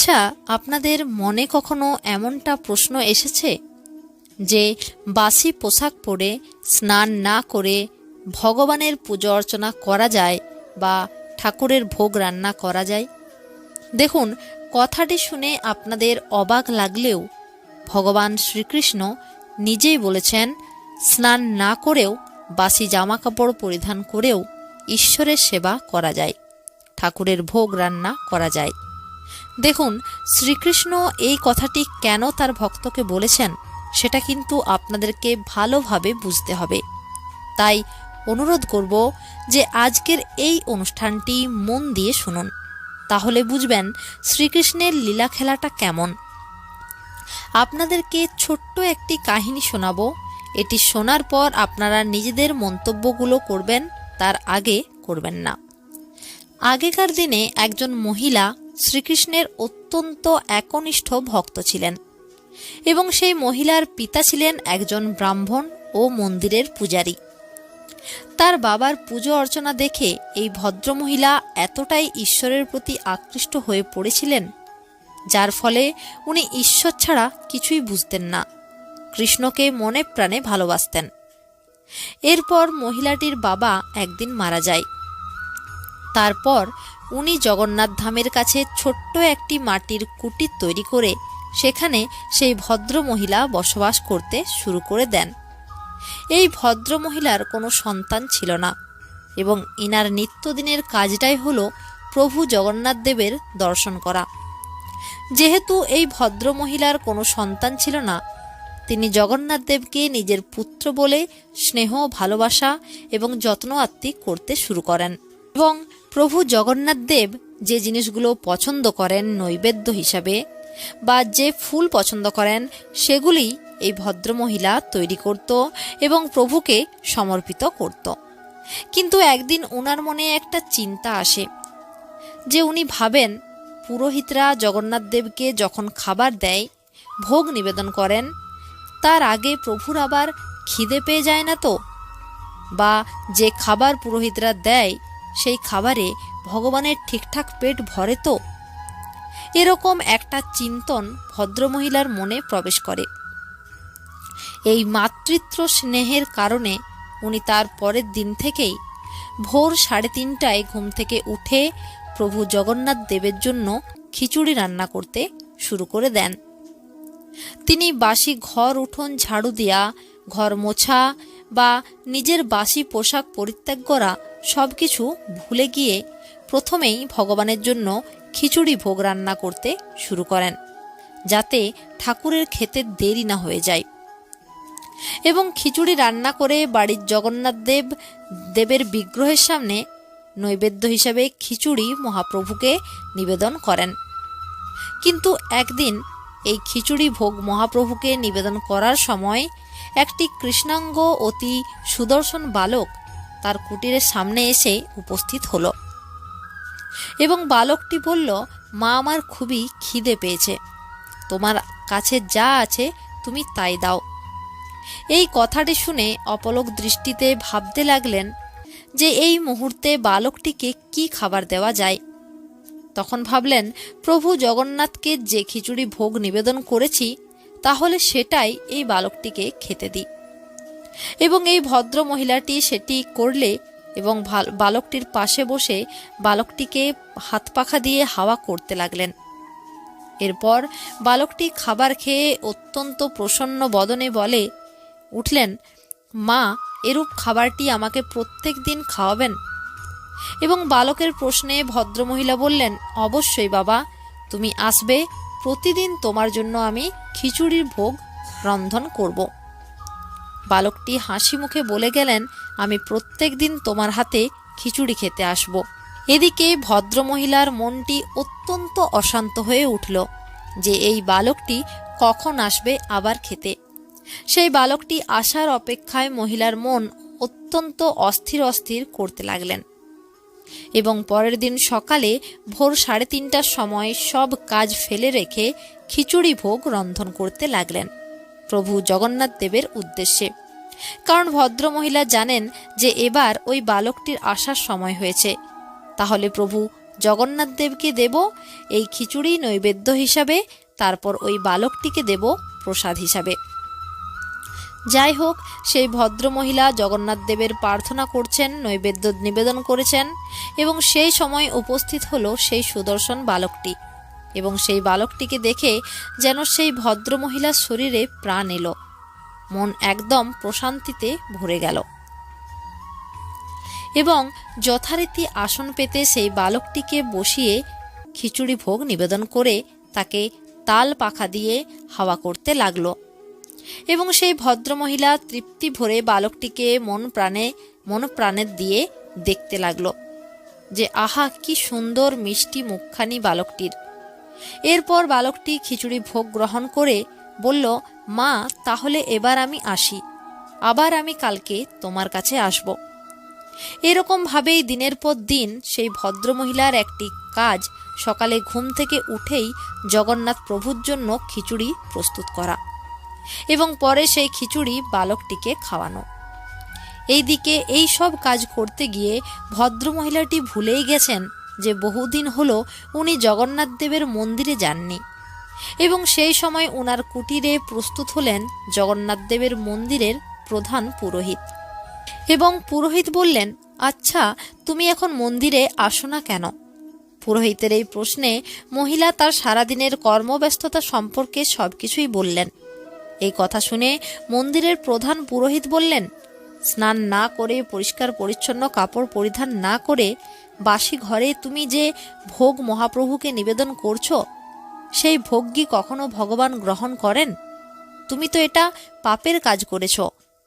আচ্ছা আপনাদের মনে কখনো এমনটা প্রশ্ন এসেছে? যে বাসি পোশাক পরে স্নান না করে ভগবানের পুজো অর্চনা করা যায় বা ঠাকুরের ভোগ রান্না করা যায়? দেখুন, কথাটি শুনে আপনাদের অবাক লাগলেও ভগবান শ্রীকৃষ্ণ নিজেই বলেছেন, স্নান না করেও বাসি জামা কাপড় পরিধান করেও ঈশ্বরের সেবা করা যায়। ঠাকুরের ভোগ রান্না করা যায়। দেখুন, শ্রীকৃষ্ণ এই কথাটি কেন তার ভক্তকে বলেছেন, সেটা কিন্তু আপনাদেরকে ভালোভাবে বুঝতে হবে। তাই অনুরোধ করব যে আজকের এই অনুষ্ঠানটি মন দিয়ে শুনুন। তাহলে বুঝবেন শ্রীকৃষ্ণের লীলা খেলাটা কেমন। আপনাদেরকে ছোট্ট একটি কাহিনী শোনাবো। এটি শোনার পর আপনারা নিজেদের মন্তব্যগুলো করবেন, তার আগে করবেন না। আগেকার দিনে একজন মহিলা শ্রীকৃষ্ণের অত্যন্ত একনিষ্ঠ ভক্ত ছিলেন এবং সেই মহিলার পিতা ছিলেন একজন ব্রাহ্মণ ও মন্দিরের পূজারী। তার বাবার পুজো অর্চনা দেখে এই ভদ্রমহিলা এতটাই ঈশ্বরের প্রতি আকৃষ্ট হয়ে পড়েছিলেন, যার ফলে উনি ঈশ্বর ছাড়া কিছুই বুঝতেন না, কৃষ্ণকে মনে প্রাণে ভালোবাসতেন। এরপর মহিলাটির বাবা একদিন মারা যায়। তারপর উনি জগন্নাথ ধামের কাছে ছোট্ট একটি মাটির কুটির তৈরি করে সেখানে সেই ভদ্র মহিলা বসবাস করতে শুরু করে দেন। এই ভদ্র মহিলার কোনো সন্তান ছিল না এবং ইনার নিত্যদিনের কাজটাই হলো প্রভু জগন্নাথ দেবের দর্শন করা। যেহেতু এই ভদ্র মহিলার কোনো সন্তান ছিল না, তিনি জগন্নাথ দেবকে নিজের পুত্র বলে স্নেহ, ভালোবাসা এবং যত্ন আত্মিক করতে শুরু করেন। এবং প্রভু জগন্নাথ দেব যে জিনিসগুলো পছন্দ করেন নৈবেদ্য হিসাবে বা যে ফুল পছন্দ করেন, সেগুলি এই ভদ্রমহিলা তৈরি করত এবং প্রভুকে সমর্পিত করত। কিন্তু একদিন ওনার মনে একটা চিন্তা আসে যে উনি ভাবেন, পুরোহিতরা জগন্নাথ দেবকে যখন খাবার দেয়, ভোগ নিবেদন করেন, তার আগে প্রভুর আবার খিদে পেয়ে যায় না তো? বা যে খাবার পুরোহিতরা দেয় সেই খাবারে ভগবানের ঠিকঠাক পেট ভরে তো? এরকম একটা চিন্তন ভদ্রমহিলার মনে প্রবেশ করে। এই মাতৃত্ব স্নেহের কারণে উনি তার পরের দিন থেকেই ভোর সাড়ে তিনটায় ঘুম থেকে উঠে প্রভু জগন্নাথ দেবের জন্য খিচুড়ি রান্না করতে শুরু করে দেন। তিনি বাসি ঘর উঠোন ঝাড়ু দেয়া, ঘর মোছা বা নিজের বাসি পোশাক পরিত্যাগ করা সব কিছু ভুলে গিয়ে প্রথমেই ভগবানের জন্য খিচুড়ি ভোগ রান্না করতে শুরু করেন, যাতে ঠাকুরের খেতে দেরি না হয়ে যায়। এবং খিচুড়ি রান্না করে বাড়ির জগন্নাথ দেব, দেবের বিগ্রহের সামনে নৈবেদ্য হিসাবে খিচুড়ি মহাপ্রভুকে নিবেদন করেন। কিন্তু একদিন এই খিচুড়ি ভোগ মহাপ্রভুকে নিবেদন করার সময় একটি কৃষ্ণাঙ্গ অতি সুদর্শন বালক তার কুটিরের সামনে এসে উপস্থিত হলো। এবং বালকটি বলল, মা আমার খুবই খিদে পেয়েছে। তোমার কাছে যা আছে তুমি তাই দাও। এই কথাটি শুনে অপলক দৃষ্টিতে ভাবতে লাগলেন যে এই মুহূর্তে বালকটিকে কি খাবার দেওয়া যায়। তখন ভাবলেন, প্রভু জগন্নাথকে যে খিচুড়ি ভোগ নিবেদন করেছি, তাহলে সেটাই এই বালকটিকে খেতে দিই। এবং এই ভদ্র মহিলাটি সেটি করলে এবং বালকটির পাশে বসে বালকটিকে হাত পাখা দিয়ে হাওয়া করতে লাগলেন। এরপর বালকটি খাবার খেয়ে অত্যন্ত প্রসন্ন বদনে বলে, উঠলেন। মা, এরূপ খাবারটি আমাকে প্রত্যেক দিন খাওয়াবেন? এবং বালকের প্রশ্নে ভদ্রমহিলা বললেন, অবশ্যই বাবা, তুমি আসবে। প্রতিদিন তোমার জন্য আমি খিচুড়ির ভোগ রন্ধন করব। বালকটি হাসি মুখে বলে গেলেন, আমি প্রত্যেক দিন তোমার হাতে খিচুড়ি খেতে আসব। এদিকে ভদ্রমহিলার মনটি অত্যন্ত অশান্ত হয়ে উঠল যে এই বালকটি কখন আসবে আবার খেতে। সেই বালকটি আসার অপেক্ষায় মহিলার মন অত্যন্ত অস্থির অস্থির করতে লাগলেন এবং পরের দিন সকালে ভোর সাড়ে তিনটার সময় সব কাজ ফেলে রেখে খিচুড়ি ভোগ রন্ধন করতে লাগলেন। প্রভু জগন্নাথ দেবের উদ্দেশ্যে। কারণ ভদ্রমহিলা জানেন যে এবার ওই বালকটির আসার সময় হয়েছে। তাহলে প্রভু জগন্নাথ দেবকে দেব, এই খিচুড়ি নৈবেদ্য হিসাবে, তারপর ওই বালকটিকে দেব প্রসাদ হিসাবে। যাই হোক, সেই ভদ্রমহিলা জগন্নাথ দেবের প্রার্থনা করছেন, নৈবেদ্য নিবেদন করেছেন, এবং সেই সময় উপস্থিত হলো সেই সুদর্শন বালকটি। এবং সেই বালকটিকে দেখে যেন সেই ভদ্রমহিলার শরীরে প্রাণ এলো। মন একদম প্রশান্তিতে ভরে গেল। এবং যথারীতি আসন পেতে সেই বালকটিকে বসিয়ে খিচুড়ি ভোগ নিবেদন করে তাকে তাল পাখা দিয়ে হাওয়া করতে লাগল। এবং সেই ভদ্রমহিলা তৃপ্তি ভরে বালকটিকে মন প্রাণে মন প্রাণে দিয়ে দেখতে লাগল যে, আহা, কি সুন্দর মিষ্টি মুখখানি বালকটির। এরপর বালকটি খিচুড়ি ভোগ গ্রহণ করে বলল, মা, তাহলে এবার আমি আসি। আবার আমি কালকে তোমার কাছে আসব। এরকম ভাবেই দিনের পর দিন সেই ভদ্রমহিলার একটি কাজ সকালে ঘুম থেকে উঠেই জগন্নাথ প্রভুর জন্য খিচুড়ি প্রস্তুত করা এবং পরে সেই খিচুড়ি বালকটিকে খাওয়ানো। এইদিকে এই সব কাজ করতে গিয়ে ভদ্রমহিলাটি ভুলেই গেছেন। যে বহুদিন হলো উনি জগন্নাথ দেবের মন্দিরে যাননি। এবং সেই সময় উনার কুটিরে প্রস্তুত হলেন জগন্নাথ দেবের মন্দিরের প্রধান পুরোহিত। এবং পুরোহিত বললেন আচ্ছা তুমি এখন মন্দিরে আসো না কেন? পুরোহিতের এই প্রশ্নে মহিলা তার সারাদিনের কর্মব্যস্ততা সম্পর্কে সবকিছুই বললেন। এই কথা শুনে মন্দিরের প্রধান পুরোহিত বললেন, স্নান না করে পরিষ্কার পরিচ্ছন্ন কাপড় পরিধান না করে বাসি ঘরে তুমি যে ভোগ মহাপ্রভুকে নিবেদন করছ, সেই ভোগ কি কখনো ভগবান গ্রহণ করেন? তুমি তো এটা পাপের কাজ করেছ,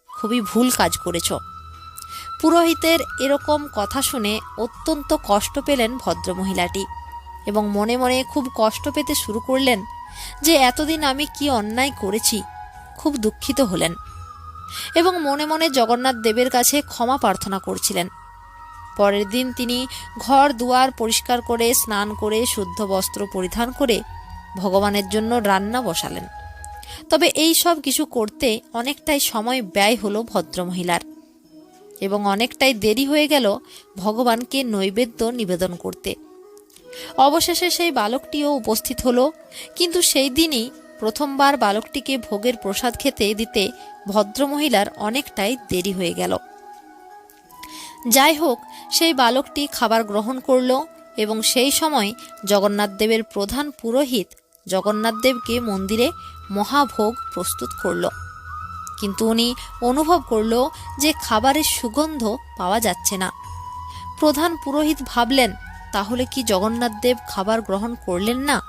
খুবই ভুল কাজ করেছ। পুরোহিতের এরকম কথা শুনে অত্যন্ত কষ্ট পেলেন ভদ্রমহিলাটি এবং মনে মনে খুব কষ্ট পেতে শুরু করলেন যে এতদিন আমি কি অন্যায় করেছি, খুব দুঃখিত হলেন এবং মনে মনে জগন্নাথ দেবের কাছে ক্ষমা প্রার্থনা করছিলেন। পরের দিন তিনি ঘর দুয়ার পরিষ্কার করে স্নান করে শুদ্ধ বস্ত্র পরিধান করে ভগবানের জন্য রান্না বসালেন। তবে এই সব কিছু করতে অনেকটাই সময় ব্যয় হলো ভদ্রমহিলার এবং অনেকটাই দেরি হয়ে গেল ভগবানকে নৈবেদ্য নিবেদন করতে। অবশেষে সেই বালকটিও উপস্থিত হলো, কিন্তু সেই দিনই প্রথমবার বালকটিকে ভোগের প্রসাদ খেতে দিতে ভদ্রমহিলার অনেকটাই দেরি হয়ে গেল। যাই হোক সেই বালকটি খাবার গ্রহণ করল এবং সেই সময় জগন্নাথদেবের প্রধান পুরোহিত জগন্নাথদেবকে মন্দিরে মহাভোগ প্রস্তুত করল। কিন্তু উনি অনুভব করল যে খাবারের সুগন্ধ পাওয়া যাচ্ছে না। প্রধান পুরোহিত ভাবলেন, তাহলে কি জগন্নাথদেব খাবার গ্রহণ করলেন না?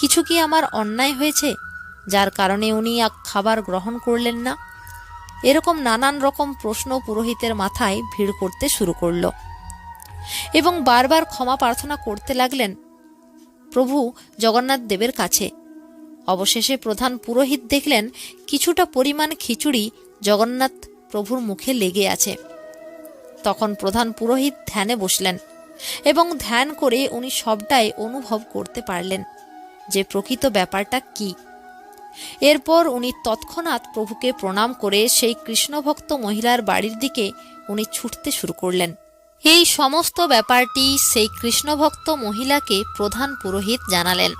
কিছু কি আমার অন্যায় হয়েছে, যার কারণে উনি খাবার গ্রহণ করলেন না? এরকম নানান রকম প্রশ্ন পুরোহিতের মাথায় ভিড় করতে শুরু করল। এবং বারবার ক্ষমা প্রার্থনা করতে লাগলেন, প্রভু জগন্নাথ দেবের কাছে। অবশেষে প্রধান পুরোহিত দেখলেন, কিছুটা পরিমাণ খিচুড়ি জগন্নাথ প্রভুর মুখে লেগে আছে। তখন প্রধান পুরোহিত ধ্যানে বসলেন এবং ধ্যান করে উনি সবটাই অনুভব করতে পারলেন যে প্রকৃত ব্যাপারটা কি। এরপর উনি তৎক্ষণাৎ প্রভুকে প্রণাম করে সেই কৃষ্ণভক্ত মহিলার বাড়ির দিকে উনি ছুটতে শুরু করলেন। এই সমস্ত ব্যাপারটি সেই কৃষ্ণভক্ত মহিলাকে প্রধান পুরোহিত জানালেন।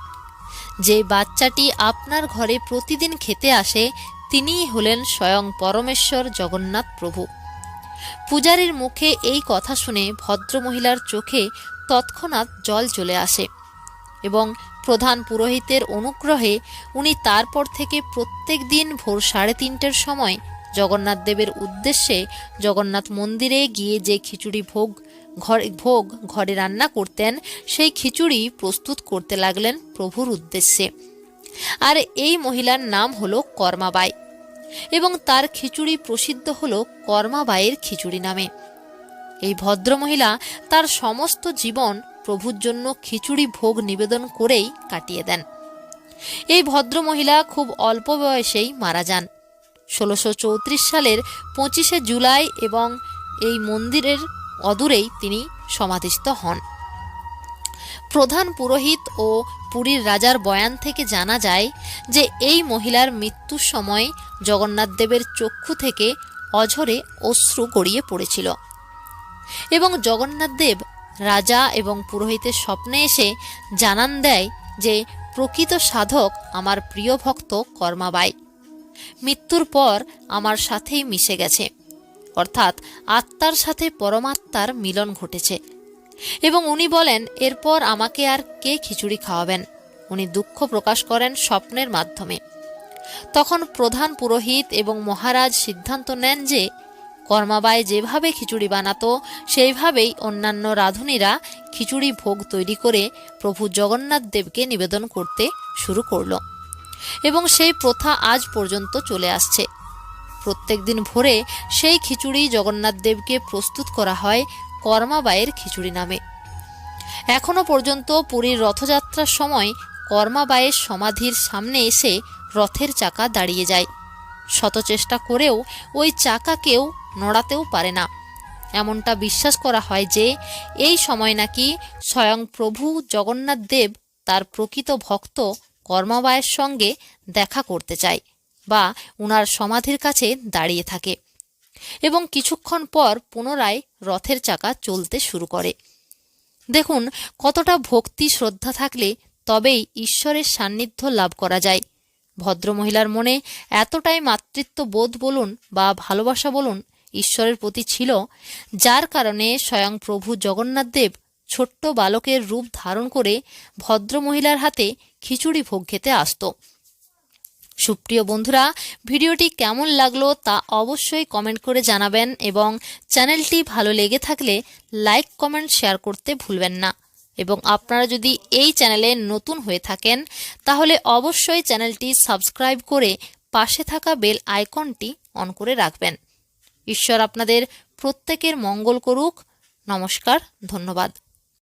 যে বাচ্চাটি আপনার ঘরে প্রতিদিন খেতে আসে, তিনিই হলেন স্বয়ং পরমেশ্বর জগন্নাথ প্রভু। পূজারীর মুখে এই কথা শুনে ভদ্রমহিলার চোখে তৎক্ষণাৎ জল চলে আসে এবং প্রধান পুরোহিতের অনুগ্রহে উনি তারপর থেকে প্রত্যেক দিন ভোর সাড়ে তিনটের সময় জগন্নাথ দেবের উদ্দেশ্যে জগন্নাথ মন্দিরে গিয়ে যে খিচুড়ি ভোগ ঘর, ভোগ ঘরে রান্না করতেন, সেই খিচুড়ি প্রস্তুত করতে লাগলেন প্রভুর উদ্দেশ্যে। আর এই মহিলার নাম হলো কর্মাবাই এবং তার খিচুড়ি প্রসিদ্ধ হলো কর্মাবাইয়ের খিচুড়ি নামে। এই ভদ্রমহিলা তার সমস্ত জীবন প্রভুর জন্য খিচুড়ি ভোগ নিবেদন করেই কাটিয়ে দেন। এই ভদ্রমহিলা খুব অল্প বয়সেই মারা যান। ষোলোশো সালের পঁচিশে জুলাই এবং এই মন্দিরের অদূরেই তিনি সমাধিস্থ হন। প্রধান পুরোহিত ও পুরীর রাজার বয়ান থেকে জানা যায় যে এই মহিলার মৃত্যুর সময় জগন্নাথ দেবের চক্ষু থেকে অঝরে অশ্রু গড়িয়ে পড়েছিল। এবং জগন্নাথ দেব রাজা এবং পুরোহিতের স্বপ্নে এসে জানান দেয় যে, প্রকৃত সাধক আমার প্রিয় ভক্ত কর্মাবাই। মৃত্যুর পর আমার সাথেই মিশে গেছে। অর্থাৎ আত্মার সাথে পরমাত্মার মিলন ঘটেছে। এবং উনি বলেন, এরপর আমাকে আর কে খিচুড়ি খাওয়াবেন? উনি দুঃখ প্রকাশ করেন স্বপ্নের মাধ্যমে। তখন প্রধান পুরোহিত এবং মহারাজ সিদ্ধান্ত নেন যে কর্মাবাই যেভাবে খিচুড়ি বানাতো, সেইভাবেই অন্যান্য রাঁধুনিরা খিচুড়ি ভোগ তৈরি করে প্রভু জগন্নাথ দেবকে নিবেদন করতে শুরু করল। এবং সেই প্রথা আজ পর্যন্ত চলে আসছে। প্রত্যেক দিন ভোরে সেই খিচুড়ি জগন্নাথ দেবকে প্রস্তুত করা হয় কর্মাবাইয়ের খিচুড়ি নামে। এখনও পর্যন্ত পুরীর রথযাত্রার সময় কর্মাবাইয়ের সমাধির সামনে এসে রথের চাকা দাঁড়িয়ে যায়। শত চেষ্টা করেও ওই চাকা কেউ নড়াতেও পারে না। এমনটা বিশ্বাস করা হয় যে, এই সময় নাকি স্বয়ং প্রভু জগন্নাথ দেব তার প্রকৃত ভক্ত কর্মাবায়ের সঙ্গে দেখা করতে চায় বা উনার সমাধির কাছে দাঁড়িয়ে থাকে এবং কিছুক্ষণ পর পুনরায় রথের চাকা চলতে শুরু করে। দেখুন, কতটা ভক্তি শ্রদ্ধা থাকলে তবেই ঈশ্বরের সান্নিধ্য লাভ করা যায়। ভদ্রমহিলার মনে এতটাই মাতৃত্ব বোধ বলুন বা ভালোবাসা বলুন ঈশ্বরের প্রতি ছিল, যার কারণে স্বয়ং প্রভু জগন্নাথ দেব ছোট্ট বালকের রূপ ধারণ করে ভদ্রমহিলার হাতে খিচুড়ি ভোগ খেতে আসতো। সুপ্রিয় বন্ধুরা, ভিডিওটি কেমন লাগল তা অবশ্যই কমেন্ট করে জানাবেন এবং চ্যানেলটি ভালো লেগে থাকলে লাইক, কমেন্ট, শেয়ার করতে ভুলবেন না। এবং আপনারা যদি এই চ্যানেলে নতুন হয়ে থাকেন, তাহলে অবশ্যই চ্যানেলটি সাবস্ক্রাইব করে পাশে থাকা বেল আইকনটি অন করে রাখবেন। ঈশ্বর আপনাদের প্রত্যেকের মঙ্গল করুক। নমস্কার, ধন্যবাদ।